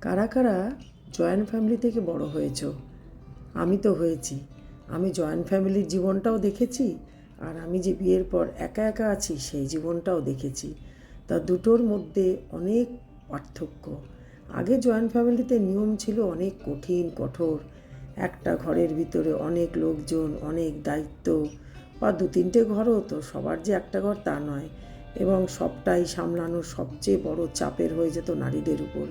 কারা কারা joint family থেকে বড় হয়েছ? আমি তো হয়েছি। আমি জয়েন্ট ফ্যামিলির জীবনটাও দেখেছি আর আমি যে বিয়ের পর একা একা আছি, সেই জীবনটাও দেখেছি। তা দুটোর মধ্যে অনেক পার্থক্য। আগে জয়েন্ট ফ্যামিলিতে নিয়ম ছিল অনেক কঠিন, কঠোর। একটা ঘরের ভিতরে অনেক লোকজন, অনেক দায়িত্ব বা দু তিনটে ঘরও হতো সবার যে একটা ঘর তা নয়। এবং সবটাই সামলানো সবচেয়ে বড় চাপের হয়ে যেত নারীদের উপর।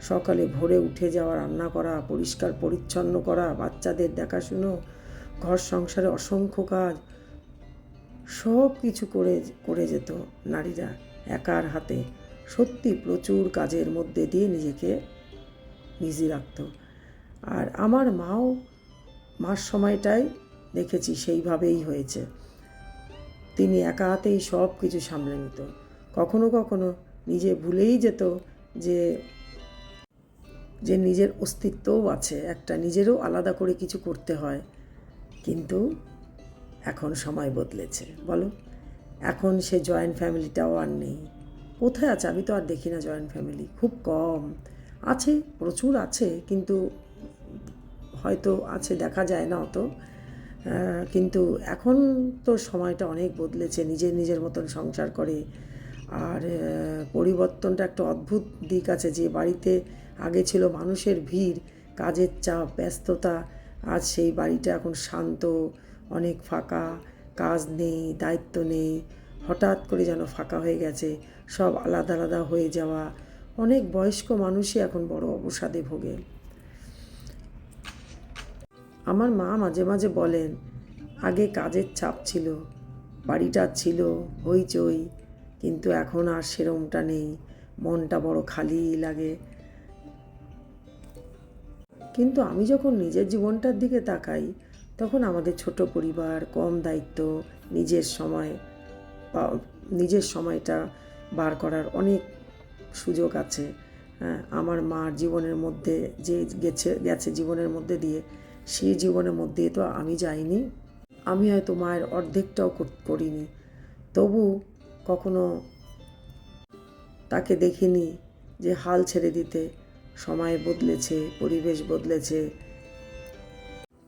সকালে ভোরে উঠে যাওয়া, রান্না করা, পরিষ্কার পরিচ্ছন্ন করা, বাচ্চাদের দেখাশুনো, ঘর সংসারে অসংখ্য কাজ, সব কিছু করে করে যেত নারীরা একার হাতে। সত্যি প্রচুর কাজের মধ্যে দিয়ে নিজেকে বিজি রাখতো। আর আমার মাও মার সময়টাই দেখেছি সেইভাবেই হয়েছে। তিনি একা হাতেই সব কিছু সামলে নিত। কখনো কখনো নিজে ভুলেই যেত যে যে নিজের অস্তিত্বও আছে, একটা নিজেরও আলাদা করে কিছু করতে হয়। কিন্তু এখন সময় বদলেছে, বলো? এখন সে জয়েন্ট ফ্যামিলিটাও আর নেই। কোথায় আছে? আমি তো আর দেখি না জয়েন্ট ফ্যামিলি খুব কম। আছে, প্রচুর আছে, কিন্তু হয়তো আছে, দেখা যায় না অত। কিন্তু এখন তো সময়টা অনেক বদলেছে, নিজের নিজের মতন সংসার করে। আর পরিবর্তনটা একটা অদ্ভুত দিক আছে যে বাড়িতে আগে ছিল মানুষের ভিড়, কাজের চাপ, ব্যস্ততা। আজ সেই বাড়িটা এখন শান্ত, অনেক ফাঁকা, কাজ নেই, দায়িত্ব নেই। হঠাৎ করে যেন ফাঁকা হয়ে গেছে, সব আলাদা আলাদা হয়ে যাওয়া। অনেক বয়স্ক মানুষই এখন বড় অবসাদে ভোগে। আমার মা মাঝে মাঝে বলেন, আগে কাজের চাপ ছিল, বাড়িটা ছিল হইচই, কিন্তু এখন আর সেরমটা নেই। মনটা বড় খালি লাগে। কিন্তু আমি যখন নিজের জীবনটার দিকে তাকাই, তখন আমাদের ছোট পরিবার, কম দায়িত্ব, নিজের সময় নিজের সময়টা বার করার অনেক সুযোগ আছে। হ্যাঁ আমার মার জীবনের মধ্যে যে গেছে গেছে জীবনের মধ্যে দিয়ে, সেই জীবনের মধ্যে তো আমি যাইনি। আমি হয়তো মায়ের অর্ধেকটাও করিনি। তবু কখনো তাকে দেখিনি যে হাল ছেড়ে দিতে। সময় বদলেছে, পরিবেশ বদলেছে।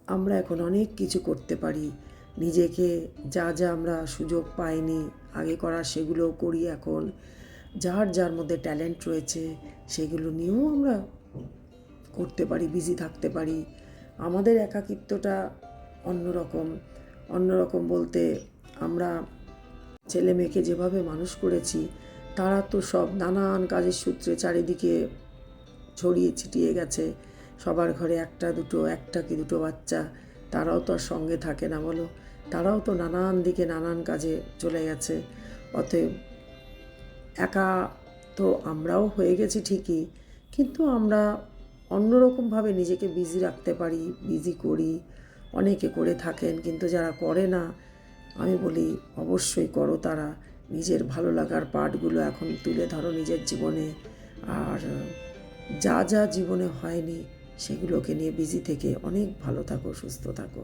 আমরা এখন অনেক কিছু করতে পারি। নিজেকে যা যা আমরা সুযোগ পাইনি, আগে করার সেগুলোও করি এখন। যার যার মধ্যে ট্যালেন্ট রয়েছে, সেগুলো নিয়েও আমরা করতে পারি, বিজি থাকতে পারি। আমাদের একাকিত্বটা অন্যরকম। অন্যরকম বলতে আমরা ছেলে মেয়েকে যেভাবে মানুষ করেছি, তারা তো সব নানান কাজের সূত্রে চারিদিকে ছড়িয়ে ছিটিয়ে গেছে। সবার ঘরে একটা দুটো, একটা কি দুটো বাচ্চা। তারাও তো আর সঙ্গে থাকে না বলো। তারাও তো নানান দিকে নানান কাজে চলে গেছে। অতএব একা তো আমরাও হয়ে গেছি ঠিকই। কিন্তু আমরা অন্যরকমভাবে নিজেকে বিজি রাখতে পারি বিজি করি। অনেকে করে থাকেন, কিন্তু যারা করে না, আমি বলি অবশ্যই করো তারা। নিজের ভালো লাগার পার্টগুলো এখন তুলে ধরো নিজের জীবনে। আর যা যা জীবনে হয়নি সেগুলোকে নিয়ে বিজি থেকে অনেক ভালো থাকো সুস্থ থাকো।